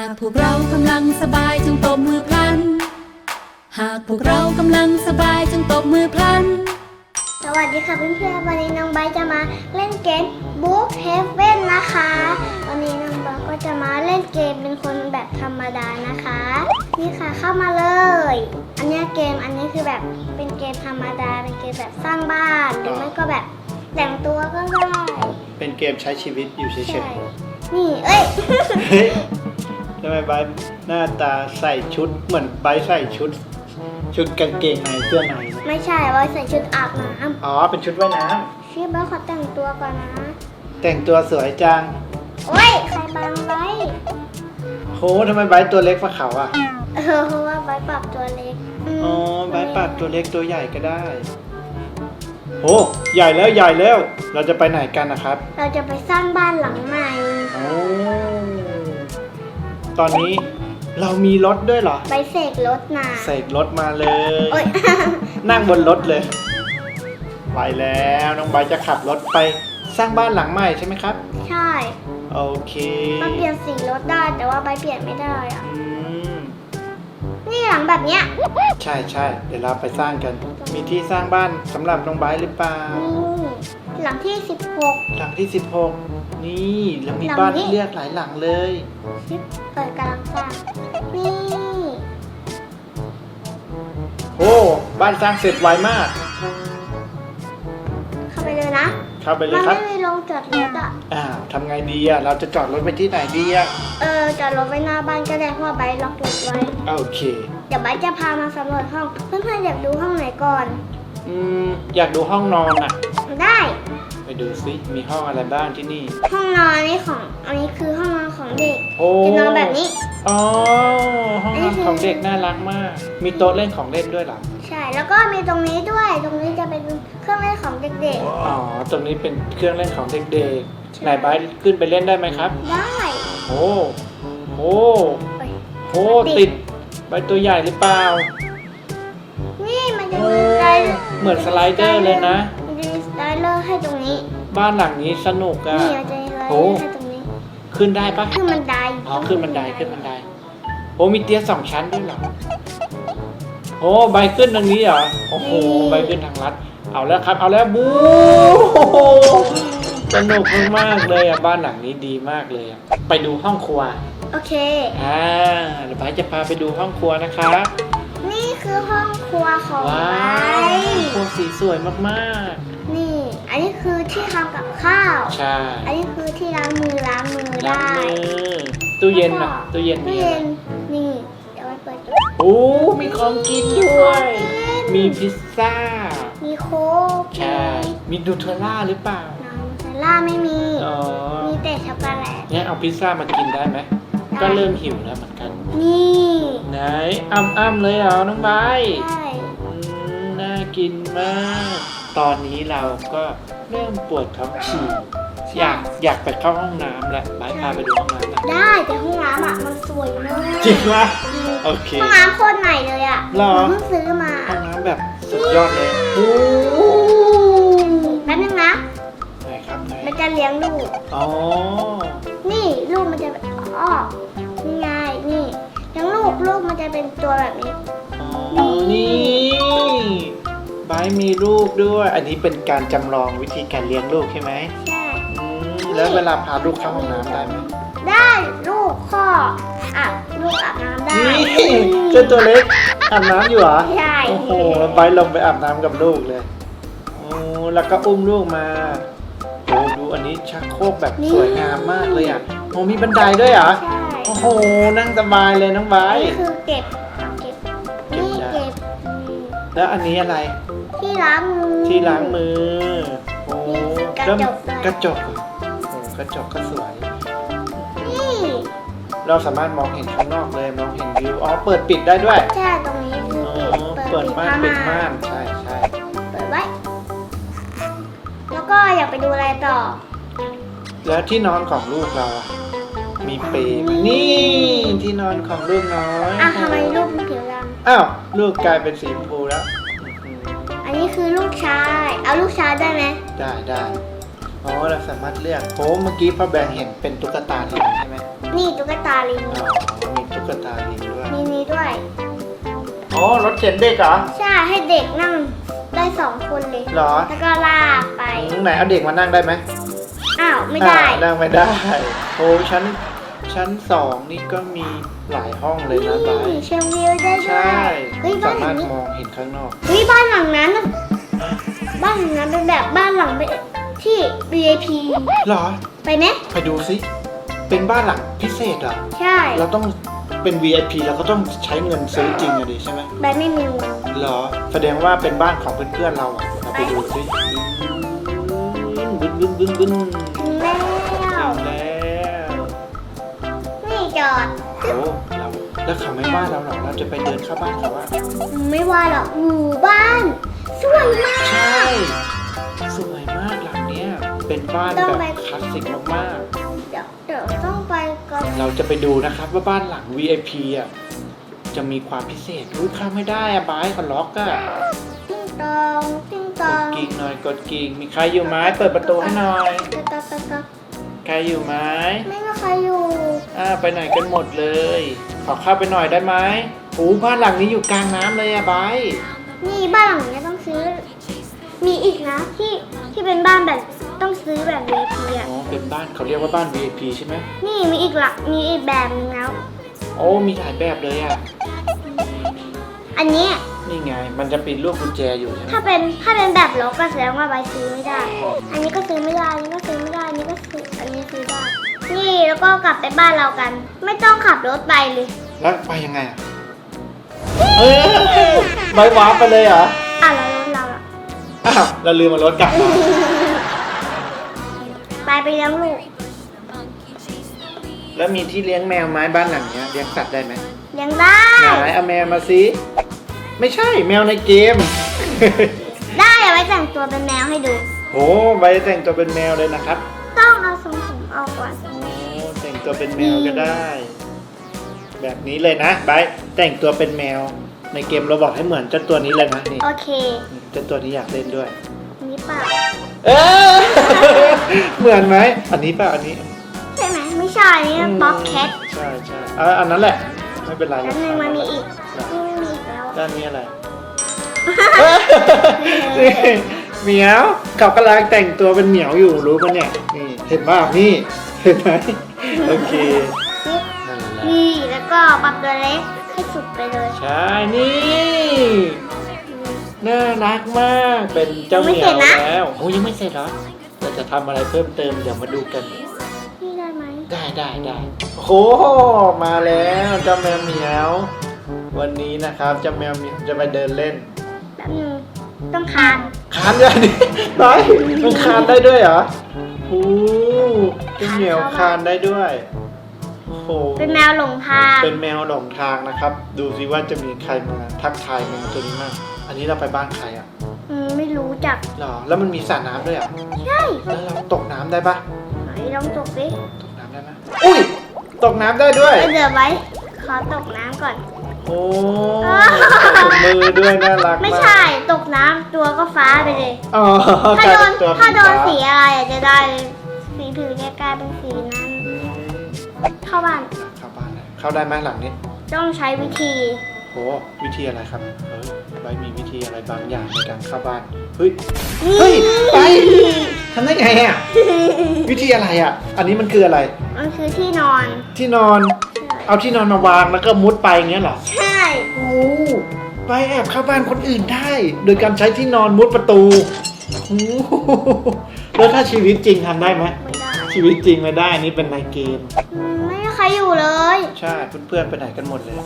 ากพวกเรากำลังสบายจงตบมือพลัน หากพวกเรากำลังสบายจงตบมือพลัน สวัสดีค่ะเพื่อนๆวันนี้น้องไบร์ทจะมาเล่นเกม Book Heaven นะคะ วันนี้น้องไบร์ทก็จะมาเล่นเกมเป็นคนแบบธรรมดานะคะ นี่ค่ะเข้ามาเลย อันเนี้ยเกมอันนี้คือแบบเป็นเกมธรรมดา เป็นเกมแบบสร้างบ้านหรือไม่ก็แบบแต่งตัวก็ได้เป็นเกมใช้ชีวิตอยู่เฉใช่ยนี่เอ้ย ๆเฮ้ย ทำไมไบร์ทหน้าตาใส่ชุดเหมือนไบร์ทใส่ชุด ชุดกางเกงในเสื้อในไม่ใช่ไว้ใส่ชุดอาบน้อ๋อเป็นชุดว่ายน้ำชื่อไบร์ทขอแต่งตัวก่อนนะำแต่งตัวสวยจังโอ้ยใครบังไว้โหทำไมไบร์ทตัวเล็กกว่าเขาอะเออเพราะว่าไบร์ทปรับตัวเล็กมอ๋อไบร์ทปรับตัวเล็กตัวใหญ่ก็ได้โอ้ใหญ่แล้วใหญ่แล้ว เราจะไปไหนกันนะครับเราจะไปสร้างบ้านหลังใหม่ โอ้ ตอนนี้เรามีรถด้วยเหรอ ไปเสกรถมาเสกรถมาเลย โอ้ยนั่งบนรถเลย ไปแล้วน้องใบร์ทจะขับรถไปสร้างบ้านหลังใหม่ใช่ไหมครับ ใช่โอเคมันเปลี่ยนสีรถได้แต่ว่าใบเปลี่ยนไม่ได้อะอืมนี่หลังแบบเนี้ยใช่ใช่เดี๋ยวเราไปสร้างกัน มีที่สร้างบ้านสำหรับน้องใบร์ทหรือเปล่านี่ หลังที่ 16 หลังที่ 16 นี่แล้วมีหลังบ้านนี้ให้เลือกหลายหลังเลย ชิปเปิดกำลังสร้างนี่ โอ้บ้านสร้างเสร็จไวมาก เข้าไปเลยนะ เข้าไปเลมัยครับ ไม่มีโรงจอดรถอะอ้าวทำไงดีอะ เราจะจอดรถไปที่ไหนดีอะ เออจอดรถไว้หน้าบ้านก็ได้เพราะว่าใบล็อกรถไว้ โอเค เดี๋ยวใบจะพามาสำรวจห้อง เพื่อนๆอยากดูห้องไหนก่อน อืม อยากดูห้องนอนอะได้ไปดูซิมีห้องอะไรบ้างที่นี่ ห้องนอนนี่ของ อันนี้คือห้องนอนของเด็กโอ้จะนอนแบบนี้ อ๋อห้องนอนของเด็กน่ารักมาก มีโต๊ะเล่นของเล่นด้วยเหรอใช่ แล้วก็มีตรงนี้ด้วย ตรงนี้จะเป็นเครื่องเล่นของเด็กอ๋อตรงนี้เป็นเครื่องเล่นของเด็กใช่ๆไหนบายขึ้นไปเล่นได้ไหมครับ ๆ ได้ โอ้โอ้เอ้ยโหติดใบตัวใหญ่หรือเปล่า นี่มันจะโอ้มีสไลเดอร์เหมือนสไลเดอร์เลยนะ ให้ตรงนี้ บ้านหลังนี้สนุกอะนี่มันจะมีสไลเดโอ้อร์ให้ตรงนี้ขึ้นได้ปะขึ้นบันไดอ๋อขึ้นบันไดขึ้นบันได โอ้มีเตียงสองชั้นด้วยเหรอโอ้ใบขึ้นทางนี้เหรอโอ้โหใบขึ้นทางลัด เอาแล้วครับ เอาแล้วบู๊สนุกมากๆเลยอะบ้านหลังนี้ดีมากเลยอะไปดูห้องครัวโอเคอ่าเดี๋ยวไบร์ทจะพาไปดูห้องครัวนะคะนี่คือห้องครัวของว้าไบวครัวสีสวยมากนี่ อันนี้คือที่ทำกับข้าวๆใช่อันนี้คือที่ล้างมือล้างมือล้างได้มือตู้เย็นอะตู้เย็นตู้มีอะไรเย็นนี่เดี๋ยวไว้เปิดดูโอ้มีของกินด้วย มีพิซซ่า มีโค้กใช่ มีดูเทลล่าหรือเปล่า น้ำซาล่าไม่มี อ๋อมีแต่ช็อกโกแลตเนี่ยเอาพิซซ่ามากินได้ไหม ได้ ก็เริ่มหิวแล้วเหมือนกัน นี่ไหนอ้ำอ้ำเลยเหรอน้องใบร์ทใช่อืมน่า กินมาก ตอนนี้เราก็เริ่มปวดท้องฉี่อยากอยากไปเข้าห้องน้ำแล้วบายพาไปดูห้องน้ำนะได้แต่ห้องน้ำอะมันสวยมากจริงปะโอเค ห้องน้ำโคตรใหม่เลยอะหรอ เพิ่งซื้อมาห้องน้ำแบบสุดยอดเลยโอ้แป๊บนึงนะไหนครับไหนมันจะเลี้ยงลูก อ๋อ นี่ลูกมันจะอ้อนี่ไงนี่เลี้ยงลูกลูกมันจะเป็นตัวแบบนี้ อ๋อ นี่ บายมีลูกด้วย อันนี้เป็นการจำลองวิธีการเลี้ยงลูกใช่ไหมใช่อืมแล้วเวลาพาลูกเข้าห้องน้ำได้ไหมได้ลูกข้ออะลูกอาบน้ำได้นี่เจ้าตัวเล็กอาบน้ำอยู่เหรอ ใช่โอ้โหแล้วไปลงไปอาบน้ำกับลูกเลยโอ้แล้วก็อุ้มลูกมาโอ้ดูอันนี้ชักโครกแบบสวยงามมากเลยอะโอ้มีบันไดด้วยเหรอใช่โอ้โห นั่งสบายเลยน้องไบอันร์นี่ทคือเก็บเก็บ แล้วอันนี้อะไร ที่ล้างมือ ที่ล้างมือ โอ้กระแล้วจกด้วยกระจกเหรอโอ้กระจกก็สวย นี่ เราสามารถมองเห็นข้างนอกเลยมองเห็นวิว อ๋อ เปิดปิดได้ด้วย ใช่ ตรงนี้คืออ๋อปิดเปิดม่านปิดม่านนใช่ใช่เปิดไว้ แล้วก็อยากไปดูอะไรต่อ แล้วที่นอนของลูกเราอะมีเปรย์ไหมนี่ที่นอนของลูกน้อย อะทำไมลูกมันผิวดอ้าว ลูกกลายเป็นสีชมพูแล้วอืมำอั นนี้คือลูกชาย เอาลูกชายได้ไหมได้ได้อ๋อเราสามารถเลือกโอ้เมื่อกี้ป้าแบงเห็นเป็นตุ๊กตาลิงใช่ไหมนี่ตุ๊กตาลิงอ๋อกตาลิงด้วยมีนี้ด้วยอ๋อรถเข็นเด็กเหรอใช่ให้เด็กนั่งได้สองคนเลยเหรอแล้วก็ลากไปอืมไหนเอาเด็กมานั่งได้ไหมอ้าวไม่ได้อ่านั่งไม่ได้โอ้ชั้น ชั้นสองนี่ก็มีหลายห้องเลยนะบายนี่เชลวิวได้ด้ใช่วยเฮ้ยบ้าสานหลัมางรถนี้มองเห็นข้างนอก เฮ้ยบ้านหลังนั้นน่ะบ้านหลังนั้นเป็นแบบบ้านหลังเป็นที่ VIP เหรอ ไปไหมไปดูสิ เป็นบ้านหลังพิเศษเหรอ ใช่เราต้องเป็น VIP เราก็ต้องใช้เงินซื้อจริงอะดิใช่ไหมใบไม่มีเงินเหรอ แสดงว่าเป็นบ้านของเพื่อนๆเราอะเราไปดูสิบึ้นบึ้นบึ้นบึ้น อด โอ้เราแล้วเขาไม่ว่าเราหรอกเราจะไปเดินเข้าบ้านเขาอะไม่ว่าหรอกหมู่บ้าน สวยมาก ใช่ สวยมากหลังเนี้ย เป็นบ้านต้แบองบไป คลาสสิกมากเดี๋ยวเดี๋ยวต้องไปก่อนๆเราจะไปดูนะครับว่าบ้านหลัง VIP อะจะมีความพิเศษรู้เข้าไม่ได้อะบายเขาล็อกอะติ้งตองติ้งตกอดงกิ่งหน่อยกดกิ่งมีใครอยู่ไหมเปิดประตูให้หน่อย ตะตะตะตะใครอยู่ไหมไม่มีใครอยู่ อ่าไปไหนกันหมดเลย ขอเข้าไปหน่อยได้ไหมโอ้บ้านหลังนี้อยู่กลางน้ำเลยอะบายนี่บ้านหลังเนี้ยต้องซื้อ มีอีกนะที่ที่เป็นบ้านแบบต้องซื้อแบบ VIP อะอ๋อเป็นบ้านเขาเรียกว่าบ้าน VIP ใช่ไหมนี่มีอีกหลักมีอีกแบบนึงแล้ว โอ้มีหลายแบบเลยอะอันเนี้ยนี่ไง มันจะเป็นรูปกุญแจอยู่ใช่ไหมถ้าเป็นถ้าเป็นแบบล็อกก็แสดงว่าใบซื้อไม่ได้ อันนี้ก็ซื้อไม่ได้อันนี้ก็ซื้อไม่ได้ ก็กลับไปบ้านเรากัน ไม่ต้องขับรถไปเลย แล้วไปยังไงอะเอ้ยใบวาร์ปไปเลยเหรออะแล้วรถเราล่ะอ้าวเราลืมมารถกลับมาไปไปเลี้ยงลูกแล้วมีที่เลี้ยงแมวไหม้บ้านหลังเนี้ยเลี้ยงสัตว์ได้ไหมเลี้ยงได้ ไหนเอาแมวมาสิไม่ใช่แมวในเกม ได้เอาไว้แต่งตัวเป็นแมวให้ดูโอ้ใบแต่งตัวเป็นแมวเลยนะครับ ต่งตัวเป็นแมวก็ได้ แบบนี้เลยนะไบร์ทแต่งตัวเป็นแมว ในเกมเราบอกให้เหมือนเจ้าตัวนี้เลยนะนี่โอเคเจ้าตัวนี้อยากเล่นด้วย นี่เปล่าเออเหมือนไหมอันนี้ป่ะอันนี้ใช่ไหมไม่ใช่อันนี่บ๊อบแคทใช่ใช่เอออันนั้นแหละ ไม่เป็นไรแล้วนึงมันมีอีกนี่ไม่มีอีกแล้วด้านนี้อะไรนี่เหมียวเขากำลังแต่งตัวเป็นเหมียวอยู่รู้ปะเนี่ยนี่เห็นป่ะนี่ เห็นไหม โอเคนั่นแหละนี่แล้วก็ปรับตัวเล็กให้สุดไปเลยใช่นี่น่ารักมากเป็นเจ้าเหมียวแล้วโอ้ยังไม่เสร็จเหรอเราจะทำอะไรเพิ่มเติมเดี๋ยวมาดูกัน นี่ได้ไหมได้ได้ได้โอ้โหมาแล้วเจ้าแมวเหมียว วันนี้นะครับเจ้าแมวเหมียวจะไปเดินเล่นแป๊บนึงต้องคานคานได้ดิได้มันคานได้ด้วยเหรอ โอ้เจ้าเหมียวคานได้ด้วยโอ้โหเป็นแมวหลงทางเป็นแมวหลงทางนะครับ ดูสิว่าจะมีใครมาทักทายแมวตัวนี้มากอันนี้เราไปบ้านใครอะอืมไม่รู้จักหรอ แล้วมันมีสระน้ำด้วยอะ ใช่แล้วเราตกน้ำได้ปะไหนลองตกสิตกน้ำได้ไหมอุ้ย ตกน้ำได้ด้วย เออเดี๋ยวไว้ ขอตกน้ำก่อน โอ้ตกมือด้วยน่ารักากไม่ใช่ตกน้ำตัวก็ฟ้าไปเลย อ๋อถ้ากลายโดเป็นนตัวถ้าโดนฟ้สีอะไรอะจะได้สีผิวจะกลายเป็นสีนั้น เข้าบ้านเข้าบ้านเลยเข้าได้ไหมหลังนี้ ต้องใช้วิธีโอ้วิธีอะไรครับเฮ้ยใบมีวิธีอะไรบางอย่างในการเข้าบ้าน เฮ้ยนี่เฮ้ย ไปทำได้ไงอะ วิธีอะไรอะ อันนี้มันคืออะไร มันคือที่นอน ที่นอน เอาที่นอนมาวางแล้วก็มุดไปอย่างเงี้ยเหรอ ใช่ โอ้ไปแอบเข้าบ้านคนอื่นได้ โดยการใช้ที่นอนมุดประตูโอ้แล้วถ้าชีวิตจริงทำได้ไหม ไม่ได้ ชีวิตจริงไม่ได้นี่เป็นในเกมอืมไม่มีใครอยู่เลย ใช่เพื่อนๆไปไหนกันหมดเลย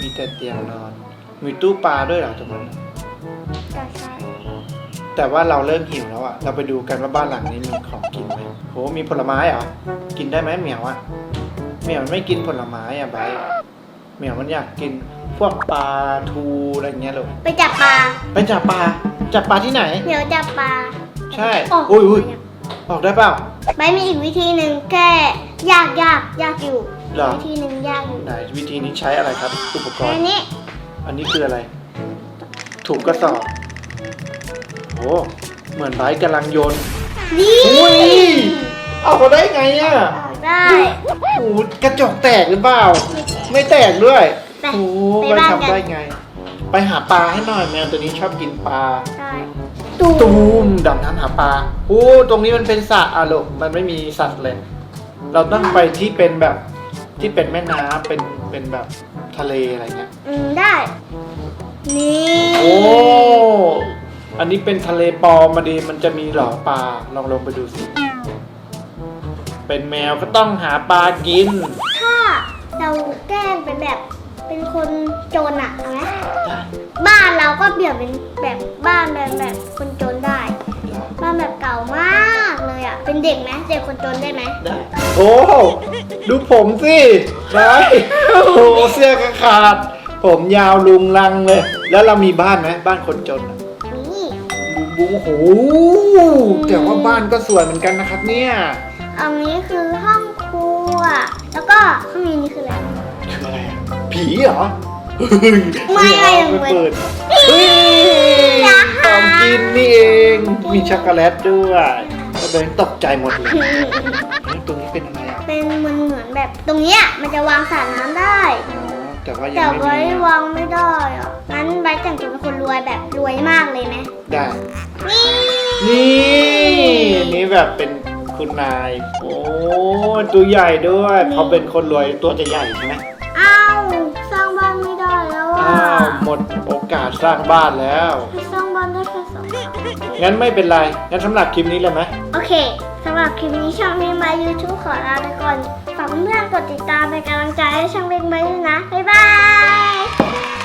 มีแต่เตียงนอน มีตู้ปลาด้วยเหรอตรงนั้นแต่ใช่แต่ว่าเราเริ่มหิวแล้วอะเราไปดูกันว่าบ้านหลังนี้มีของกินไหมโหมีผลไม้เหรอ กินได้ไหมเหมียวอะ เหมียวไม่กินผลไม้อะไบร์ทเหมียวมันอยากกินพวกปลาทูอะไรเงี้ยลูกไปจับปลาไปจับปลาจับปลาที่ไหนเดี๋ยวจับปลาใช่ออกอุ้ยอุ้ยออกได้เปล่าไม่มีอีกวิธีหนึ่งแค่ยากยากยากอยู่เหรอ วิธีหนึ่งยากอยู่ไหนวิธีนี้ใช้อะไรครับ อุปกรอัณ์นนี้อันนี้คืออะไรถุงกระสอบโอ้เหมือนไบร์ทกำลังโยนนี่อุ้ยเอาเขาได้ไงอะออก ได้ โอ้โหกระจกแตกหรือเปล่า ไม่แไม่แตกด้วยไปโอ้ไปไปบ้านกัน ทำได้ไง ไปหาปลาให้หน่อยแมวตัวนี้ชอบกินปลาใช่ตูตูมดำน้ำหาปลาโอ้ตรงนี้มันเป็นสระอะลูกมันไม่มีสัตว์เลย เราต้องไปที่เป็นแบบที่เป็นแม่น้ำเป็นเป็นแบบทะเลอะไรเงี้ย อืมได้ นี่โอ้ อันนี้เป็นทะเลปลอมมาดีมันจะมีเหล่อปลา ลองลงไปดูสิ เป็นแมวก็ต้องหาปลากิน ถ้าเราแกล้งเป็นแบบเป็นคนโจรอะเอาไหมได้บ้านเราก็เปลี่ยนเป็นแบบบ้านแบบแบบคนจนได้ บ้านแบบเก่ามากเลยอะเป็นเด็กไหมเด็กคนจนได้ไหมได้โอ้ดูผมสิไรโอ้โหเสื้อก็ขาด ผมยาวลุงลังเลย แล้วเรามีบ้านไหมบ้านคนจนอะนี่บูบูโอ้โหแต่ว่าบ้านก็สวยเหมือนกันนะครับเนี่ย อันนี้คือห้องครัว แล้วก็ข้างในนี่คืออะไร คืออะไรอะผีเหรอเฮ้ยไม่อะไรเอาไปเลยเปิดเฮ้ยของกินนี่เอง มีช็อกโกแลตด้วยก็เดินตกใจหมดเลยเฮ้ยตรงนี้เป็นอะไรอะเป็นเหมือนเหมือนแบบตรงเนี้ยมันจะวางสระน้ำได้ อ๋อแต่ว่ายัแต่งไม่ไว้มีวางไม่ได้อะงั้นใบร์ทแต่งตัวเป็นคนรวยแบบรวยมากเลยไหมได้ นี่ นี่นี่แบบเป็น คุณนาย โอ้ตัวใหญ่ด้วยเขาเป็นคนรวยตัวจะใหญ่ใช่ไหมอ้าวสร้างบ้านไม่ได้แล้วอะอ้าวหมดโอกาสสร้างบ้านแล้วสร้างบ้านได้แค่สองครั้งงั้นไม่เป็นไร งั้นสำหรับคลิปนี้เลยไหมโอเคสำหรับคลิปนี้ช่องเบงไบยูทูบขอลาไปก่อนฝากเพื่อนๆกดติดตามเป็นกำลังใจให้ช่องเบงไบด้วยนะบ๊ายบาย